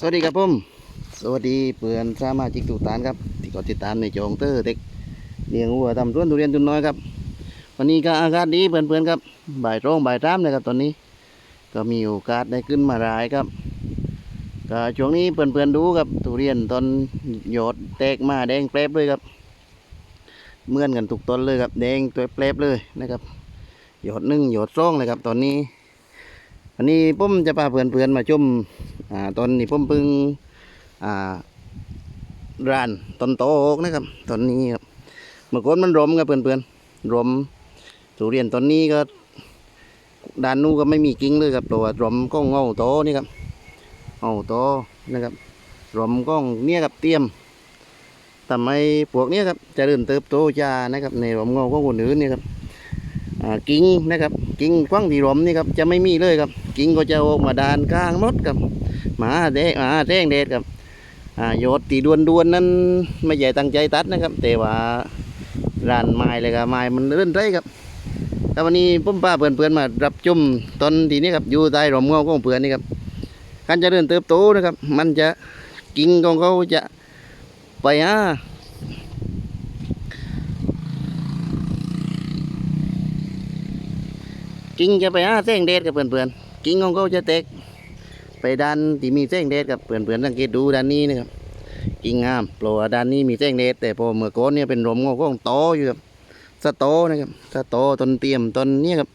สวัสดีครับผมสวัสดีเพื่อนสามาชิกทุกท่านครับ ที่กดติดตามในจองเตอร์เด็กเลี้ยงวัวทำสวนทุเรียนตุนน้อยครับวันนี้ก็อากาศดีเพื่อนๆครับบ่ายตรงบ่ายตามนะครับตอนนี้ ก็มีโอกาสได้ขึ้นมารายครับก็ช่วงนี้เพื่อนๆดูครับทุเรียนตอนหยดแตกมาแดงแปรบเลยครับเมื่อนกันทุกต้นเลยครับ แดงตัวแปรบเลยนะครับหยดหนึ่งหยอดสองเลยครับ ตอนนี้ วันนี้ผมจะพาเพื่อนๆมาชม อ่าตอนนี้ผมเพิ่งอ่าร้านต้นโตกนะครับ ตอนนี้ครับเมื่อก่อนมันรมครับเพื่อนๆรมทุเรียนตอนนี้ก็ด้านนู้นก็ไม่มีกิ่งเลยครับตัวารมก็เงาโตนี่ครับเงาโตนะครับรมก็เนี่ยครับเตรียมทำให้พวกเนี้ยครับจะเริ่มเติบโตจ้านะครับ ในรมเงาของคนอื่นนี่ครับกิ่งนะครับกิ่งกว้างที่รมนี่ครับจะไม่มีเลยครับกิ่งก็จะออกมาดานกลางหมดครับ หมาแดงหมาแดงเด็ดครับอ่าโยดตีดวนดวนนั้นไม่ใหญ่ตั้งใจตัดนะครับ แต่ว่าร้านไม้เลยครับไม้มันเลื่อนไรครับแต่วันนี้ผมป้าเพื่อนๆมารับชมตอนทีนี้ครับอยู่ใต้ร่มเงาของเพื่อนนี่ครับการจะเริ่มเติบโตนะครับ มันจะกิ่งของเขาจะไปฮะกิ่งจะไปหาแสงแดดกับเพื่อนๆกิ่งของเขาจะแตก ไปด้านที่มีแสงแดดกับเพื่อนๆสังเกตดูด้านนี้นะครับกิ่งงามโปรด้านนี้มีแสงแดดแต่พอเมื่อก่อนเนี่ยเป็นลมงอกของโตอยู่ครับสะโตนะครับสะโตต้นเตรียมต้นเนี้ครับ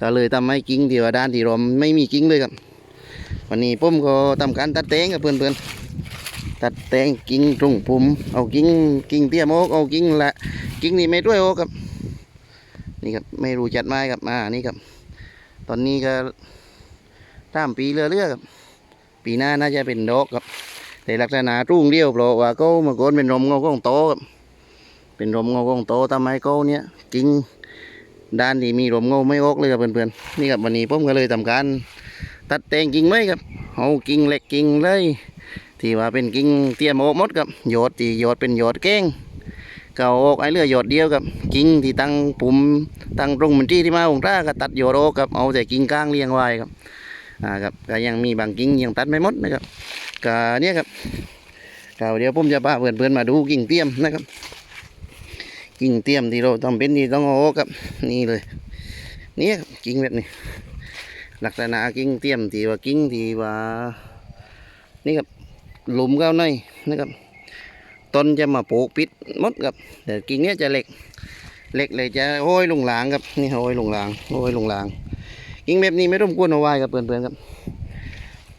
ก็เลยทำให้กิ่งที่ว่าด้านที่ลมไม่มีกิ่งเลยครับ วันนี้ผมก็ทำการตัดแตงกับเพื่อนๆตัดแตงกิ่งตรงปุ่มเอากิ่งกิ่งเตี้ยมอกเอากิ่งละกิ่งนี่ไม่ด้วยโอกครับนี่ครับไม่รู้จัดไม้ครับมานี่ครับ ตอนนี้ก็ตามปีเรื่อยๆครับ ปีหน้าน่าจะเป็นดอกครับ แต่ลักษณะรุ่งเดียวเพราะว่าเขาเมื่อก่อนเป็นลมเงาของโตครับเป็นลมเงาของโตทำให้เขาเนี่ยกิ่งด้านที่มีลมเงาไม่ออกเลยครับเพื่อนๆนี่ครับวันนี้ผมก็เลยทำการตัดแต่งกิ่งไม้ครับเอากิ่งเล็กกิ่งเลยที่ว่าเป็นกิ่งเตี้ยมออกมดครับโยดที่โยดเป็นโยดแก้งเก็เอาออกไอ้เลือโยดเดียวครับกิ่งที่ตั้งปุ่มตั้งตรงเหมือนที่ที่มาองต้าก็ตัดโยดออกครับเอาแต่กิ่งก้างเลี้ยงไว้ครับ่าครับก็ยังมีบางกิ่งยังตัดไม่หมดนะครับก็เนี่ยครับก็เดี๋ยวผมจะพาเพื่อนๆมาดูกิ่งเตี้ยมนะครับ กิ่งเตี้ยมที่เราต้องเป็นที่ต้องเอาอครับ นี่เลยเนี่ยกิ่งแบบนี้ลักษณะกิ่งเตี้ยมที่ว่ากิ่งที่ว่านี่ครับหลุมเข้าในนะครับต้นจะมาปลูกปิดมดครับแต่กิ่งเนี้ยจะเล็กเล็กเลยจะโห้อยลงหลางครับนี่โห้อยลงหลางโห้อยลงหลาง กินแบบนี้ไม่ต้องกวนเอาไว้ครับเพื่อนๆครับ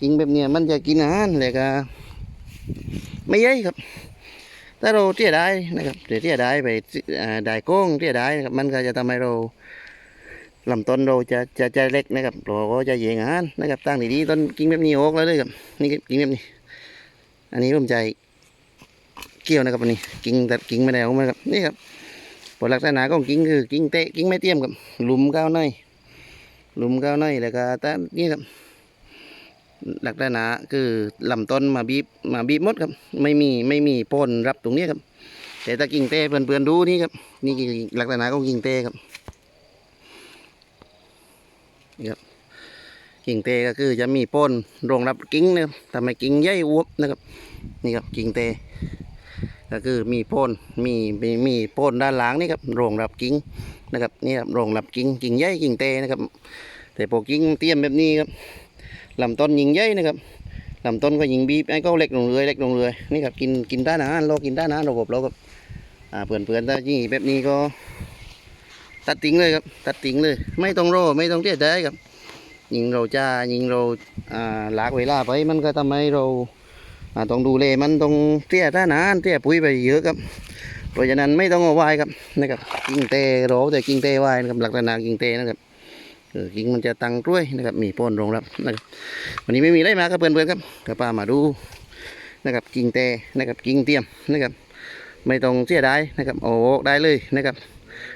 กินแบบนี้มันจะกินอาหารเลยก็ไม่เยอะครับถ้าเราเที่ยได้นะครับเดี๋ยวเที่ยได้ไปได้โก้งเที่ยได้นะครับมันก็จะทำให้เราลำต้นเราจะจะจะเล็กนะครับเราก็จะเยงอาหารนะครับตั้งดีๆต้นกินแบบนี้ออกแล้วเลยครับนี่กินแบบนี้ อันนี้ผมใจเกี่ยวนะครับอันนี้กิ่งแตัดกิ่งไม่ได้ออกมาครับนี่ครับผลลักษณะของกิ่งคือกิ่งเตะกิ่งไม่เตี้ยมครับหลุมก้าวใน หลุมก้าวในแล้วก็ตานี่ครับหลักษณะคือลำต้นมาบีบมาบีบมดครับ ไม่มีไม่มีโปนรับตรงนี้ครับ แต่ถ้ากิ่งเต้เพื่อนๆดูนี่ครับ นี่คือลักษณะของกิ่งเต้ครับนี่ครับกิ่งเต้ก็คือจะมีโปนรองรับกิ่งนะครับทำให้กิ่งใหญ่อวบนะครับ นี่ครับกิ่งเต้ ก็คือมีโปนมีมีมีโปนด้านหลังนี่ครับรงรับกิ่งนะครับนี่ครับรงรับกิ่งกิ่งใหญ่กิ่งเตนะครับ แต่พอกิ่งเตี้ยมแบบนี้ครับลำต้นยิงใหญ่นะครับลำต้นก็ยิงบีบไอ้ก็เล็กลงเรื่อยเล็กลงเรื่อยนี่ครับกินกินด้านอาหาเรากินด้านอาหาระบบเราครับอ่าเพื่อนเพื่อนถ้ายี่แบบนี้ก็ตัดทิ้งเลยครับตัดทิ้งเลย ไม่ต้องรอไม่ต้องเตี้ยได้ครับ ยิงเราจ้ายิงเราอ่าลากเวลาไปมันก็ทำให้เรา ต้องดูแลมันต้องเตี้ยด้านอาหารเตี้ยปุ๋ยไปเยอะครับ เพราะฉะนั้นไม่ต้องเอาไว้ครับนะครับกิ่งเตะโรแต่กิ่งเตะไว้นะครับหลักษณะกิ่งเตะนะครับเออกิ่งมันจะตังกล้วยนะครับมีป้นรองรับนะครับวันนี้ไม่มีอะไรมาครับเพื่อนๆครับก็พามาดูนะครับกิ่งเตะนะครับกิ่งเตรียมนะครับไม่ต้องเสียดายนะครับเอาอกได้เลยนะครับ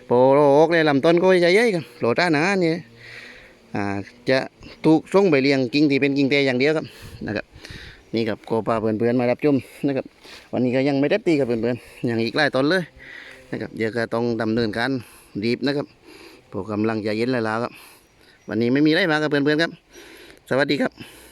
พอเราออกเลยลำต้นก็จะใหญ่ครับโหลด้านหนาเนี่ยอ่าจะถูกส่งไปเลี้ยงกิ่งที่เป็นกิ่งเตะอย่างเดียวครับนะครับ นี่ครับโกปลาเพื่อนๆมารับจุ่มนะครับวันนี้ก็ยังไม่ได้ตีกับเพื่อนๆอย่างอีกหลายตอนเลยนะครับเดี๋ยวก็ต้องดำเนินการรีบนะครับพวกกำลังจะเย็นแล้วล่ะครับวันนี้ไม่มีอะไรมากับเพื่อนๆครับ สวัสดีครับ